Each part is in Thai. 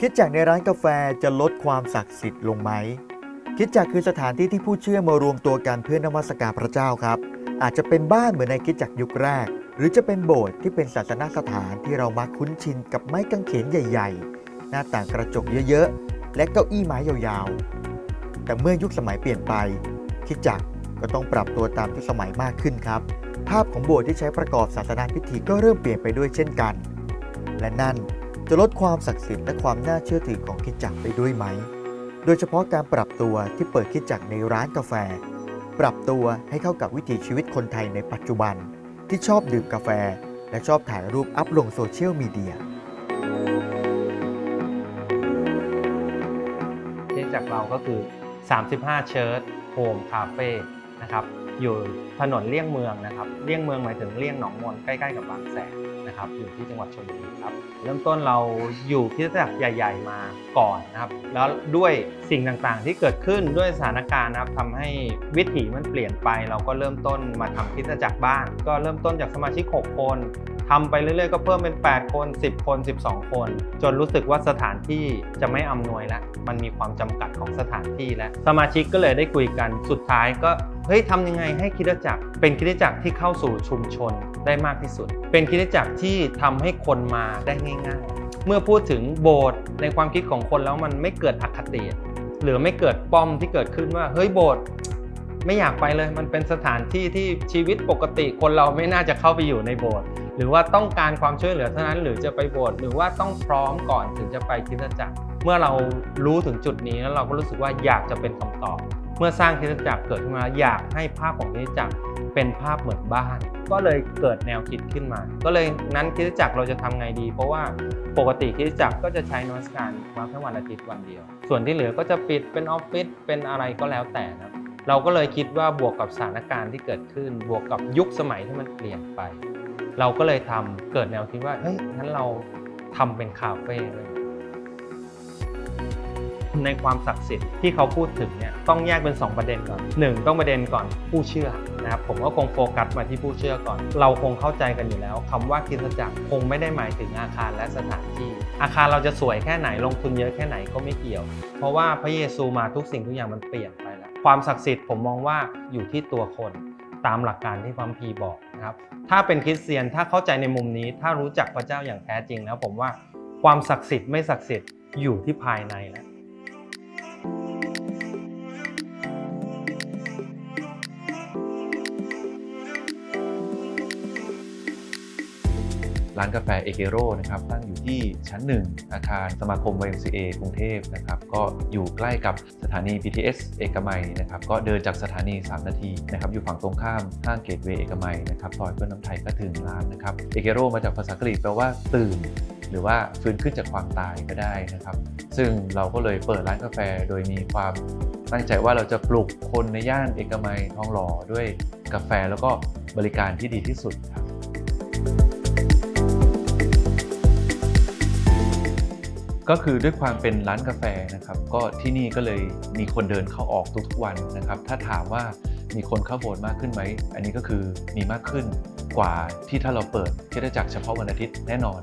คิดจากในร้านกาแฟจะลดความศักดิ์สิทธิ์ลงไหม คิดจากคือสถานที่ที่ผู้เชื่อมารวมตัวกันเพื่อนมัสการพระเจ้าครับ อาจจะเป็นบ้านเหมือนในคิดจากยุคแรก หรือจะเป็นโบสถ์ที่เป็นศาสนสถานที่เรามักคุ้นชินกับไม้กางเขนใหญ่ ๆ หน้าต่างกระจกเยอะๆ และเก้าอี้ไม้ยาวๆ แต่เมื่อยุคสมัยเปลี่ยนไป คิดจักก็ต้องปรับตัวตามยุคสมัยมากขึ้นครับ ภาพของโบสถ์ที่ใช้ประกอบศาสนาพิธีก็เริ่มเปลี่ยนไปด้วยเช่นกัน และนั่น จะลดความศักดิ์สิทธิ์และความน่าเชื่อถือของคิดจักรไปด้วยไหม โดยเฉพาะการปรับตัวที่เปิดคิดจักรในร้านกาแฟ ปรับตัวให้เข้ากับวิถีชีวิตคนไทยในปัจจุบัน ที่ชอบดื่มกาแฟ และชอบถ่ายรูปอัพลงโซเชียลมีเดียที่จากเราก็คือ 35 เชิร์ตโฮมคาเฟ่นะครับอยู่ถนนเลี่ยงเมืองนะครับ เลี่ยงเมืองหมายถึงเลี่ยงหนองมนใกล้ ๆ กับบางแสน นะครับอยู่ที่จังหวัดชลบุรีครับเริ่มต้นเราอยู่ที่จักรใหญ่ ๆ มาก่อนนะครับ แล้วด้วยสิ่งต่างๆ ที่เกิดขึ้นด้วยสถานการณ์นะครับทำให้วิถีมันเปลี่ยนไป เราก็เริ่มต้นมาทำคิดจักรบ้าน ก็เริ่มต้นจากสมาชิก 6 คนทำไปเรื่อยๆก็เพิ่มเป็น 8 คน 10 คน 12 คน จนรู้สึกว่าสถานที่จะไม่อำนวยแล้ว มันมีความจำกัดของสถานที่แล้ว สมาชิกก็เลยได้คุยกัน สุดท้ายก็ เฮ้ยทำยังไงให้คิดจักรเป็นคิดจักรที่เข้าสู่ชุมชน ได้มากที่สุด เป็นคิดจักรที่ทำให้คนมาได้ง่าย ๆ เมื่อพูดถึงโบสถ์ในความคิดของคนแล้วมันไม่เกิดอคติ หรือไม่เกิดป้อมที่เกิดขึ้นว่าเฮ้ยโบสถ์ไม่อยากไปเลยมันเป็นสถานที่ที่ชีวิตปกติ คนเราไม่น่าจะเข้าไปอยู่ในโบสถ์หรือว่าต้องการความช่วยเหลือเท่านั้น หรือจะไปโบสถ์หรือว่าต้องพร้อมก่อนถึงจะไปคิดจักร เมื่อเรารู้ถึงจุดนี้แล้วเราก็รู้สึกว่าอยากจะเป็นคำตอบ เมื่อสร้างคริสตจักรเกิดขึ้นมาอยากให้ภาพของคริสตจักร เป็นภาพเหมือนบ้าน ก็เลยเกิดแนวคิดขึ้นมา ก็เลยนั้นคริสตจักรเราจะทำไงดี เพราะว่าปกติคริสตจักรก็จะใช้นมัสการมาแค่วันอาทิตย์วันเดียว ส่วนที่เหลือก็จะปิดเป็นออฟฟิศเป็นอะไรก็แล้วแต่นะเราก็เลยคิดว่าบวกกับสถานการณ์ที่เกิดขึ้น บวกกับยุคสมัยที่มันเปลี่ยนไป เราก็เลยทำเกิดแนวคิดว่าเฮ้ยงั้นเราทำเป็นคาเฟ่เลยในความศักดิ์สิทธิ์ที่เขาพูดถึงเนี่ยต้องแยกเป็น 2 ประเด็นก่อน 1 ต้องประเด็นก่อนผู้เชื่อ นะครับผมก็คงโฟกัสมาที่ผู้เชื่อก่อน เราคงเข้าใจกันอยู่แล้วคำว่าคริสตจักรคงไม่ได้หมายถึงอาคารและสถานที่ อาคารเราจะสวยแค่ไหนลงทุนเยอะแค่ไหนก็ไม่เกี่ยว เพราะว่าพระเยซูมาทุกสิ่งทุกอย่างมันเปลี่ยนไปแล้วความศักดิ์สิทธิ์ผมมองว่าอยู่ที่ตัวคนตามหลักการที่พระคัมภีบอกนะครับถ้าเป็นคริสเตียนถ้าเข้าใจในมุมนี้ ถ้ารู้จักพระเจ้าอย่างแท้จริงแล้วผมว่าความศักดิ์สิทธิ์ไม่ศักดิ์สิทธิ์อยู่ที่ภายในแล้ว ร้านกาแฟเอเกโรนะครับตั้งอยู่ที่ชั้น 1 อาคารสมาคม YMCA กรุงเทพนะครับก็อยู่ใกล้กับสถานี BTS เอกมัยนะครับก็เดินจากสถานี 3 นาทีนะครับอยู่ฝั่งตรงข้ามห้างเกตเวย์เอกมัยนะครับซอยเพื่อนน้ำไทยก็ถึงร้านนะครับเอเกโรมาจากภาษากรีกแปลว่าตื่นหรือว่าฟื้นขึ้นจากความตายก็ได้นะครับ ซึ่งเราก็เลยเปิดร้านกาแฟโดยมีความตั้งใจว่าเราจะปลุกคนในย่านเอกมัยทองหล่อด้วยกาแฟแล้วก็บริการที่ดีที่สุดครับ ก็คือด้วยความเป็นร้านกาแฟนะครับ ก็ที่นี่ก็เลยมีคนเดินเข้าออกทุกๆวันนะครับ ถ้าถามว่ามีคนเข้าโบสถ์มากขึ้นไหม อันนี้ก็คือมีมากขึ้นกว่าที่ถ้าเราเปิดคริดจักรเฉพาะวันอาทิตย์แน่นอน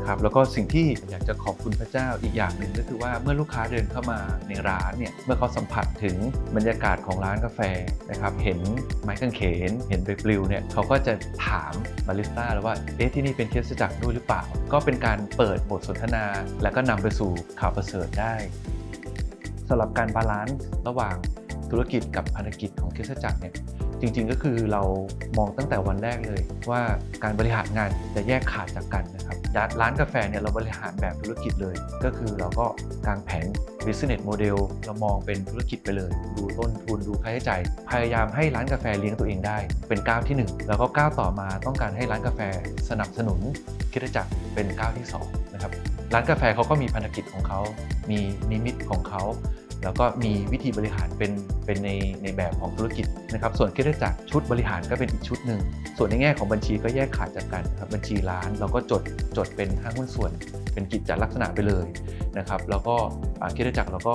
นะครับแล้วก็สิ่งที่อยากจะขอบคุณพระเจ้าอีกอย่างหนึ่งก็คือว่าเมื่อลูกค้าเดินเข้ามาในร้านเนี่ยเมื่อเขาสัมผัสถึงบรรยากาศของร้านกาแฟนะครับเห็นไม้กางเขน เห็นใบปลิวเนี่ยเขาก็จะถามบาริสต้าแล้วว่าเอ๊ะที่นี่เป็นเคสจักรด้วยหรือเปล่า ก็เป็นการเปิดบทสนทนา แล้วก็นำไปสู่ข่าวประเสริฐได้สำหรับการบาลานซ์ระหว่างธุรกิจกับภารกิจของเคสจักรเนี่ย จริงๆก็คือเรามองตั้งแต่วันแรกเลย ว่าการบริหารงานจะแยกขาดจากกันนะครับร้านกาแฟเนี่ยเราบริหารแบบธุรกิจเลย ก็คือเราก็กางแผน business model เรามองเป็นธุรกิจไปเลย ดูต้นทุนดูค่าใช้จ่ายพยายามให้ร้านกาแฟเลี้ยงตัวเองได้ เป็นก้าวที่หนึ่งแล้วก็ก้าวต่อมาต้องการให้ร้านกาแฟสนับสนุนคริสตจักรเป็นก้าวที่สองนะครับร้านกาแฟเขาก็มีพันธกิจของเขา มีนิมิตของเขา แล้วก็มีวิธีบริหารเป็นเป็นในในแบบของธุรกิจนะครับส่วนคิดจักรชุดบริหารก็เป็นอีกชุดหนึ่งส่วนในแง่ของบัญชีก็แยกขาดจากกันครับบัญชีร้านเราก็จดจดเป็นห้างหุ้นส่วน เป็นกิจจลักษณะไปเลยนะครับแล้วก็คริดจักรเราก็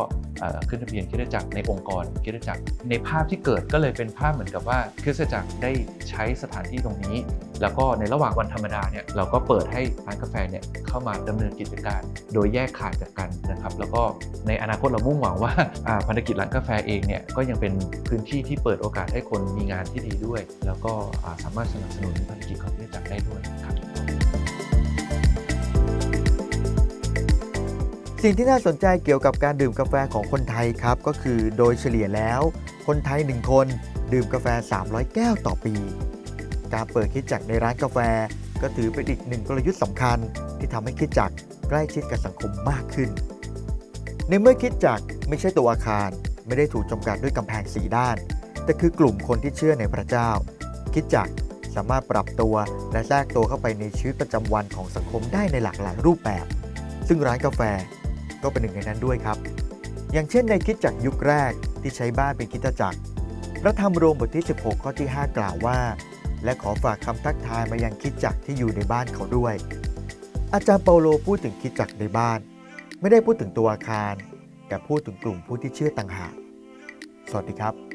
ขึ้นทะเบียนคริดจักรในองค์กรคริดจักรในภาพที่เกิดก็เลยเป็นภาพเหมือนกับว่าคริดจักรได้ใช้สถานที่ตรงนี้ แล้วก็ในระหว่างวันธรรมดาเนี่ยเราก็เปิดให้ร้านกาแฟเนี่ยเข้ามาดำเนินกิจการ โดยแยกขาดจากกันนะครับแล้วก็ในอนาคตเรามุ่งหวังว่าพันธกิจร้านกาแฟเองเนี่ยก็ยังเป็นพื้นที่ที่เปิดโอกาสให้คนมีงานที่ดีด้วย แล้วก็สามารถสนับสนุนพันธกิจของที่จักรได้ด้วยครับ สิ่งที่น่าสนใจเกี่ยวกับการดื่มกาแฟของคนไทยครับ ก็คือโดยเฉลี่ยแล้ว คนไทย 1 คนดื่มกาแฟ 300 แก้วต่อปี การเปิดคิดจักรในร้านกาแฟ ก็ถือเป็นอีกหนึ่งกลยุทธ์สำคัญ ที่ทำให้คิดจักรใกล้ชิดกับสังคมมากขึ้น ในเมื่อคิดจักรไม่ใช่ตัวอาคาร ไม่ได้ถูกจำกัดด้วยกำแพงสีด้าน แต่คือกลุ่มคนที่เชื่อในพระเจ้า คิดจักรสามารถปรับตัวและแทรกตัวเข้าไปในชีวิตประจำวันของสังคมได้ในหลากหลายรูปแบบ ซึ่งร้านกาแฟ ก็เป็นหนึ่งในนั้นด้วยครับ อย่างเช่นในคิดจักรยุคแรกที่ใช้บ้านเป็นคิดจักรพระธรรมโรมบทที่ 16 ข้อที่ 5 กล่าวว่า และขอฝากคำทักทายมายังคิดจักรที่อยู่ในบ้านเขาด้วย อาจารย์เปาโลพูดถึงคิดจักรในบ้าน ไม่ได้พูดถึงตัวอาคาร แต่พูดถึงกลุ่มผู้ที่เชื่อต่างหากสวัสดีครับ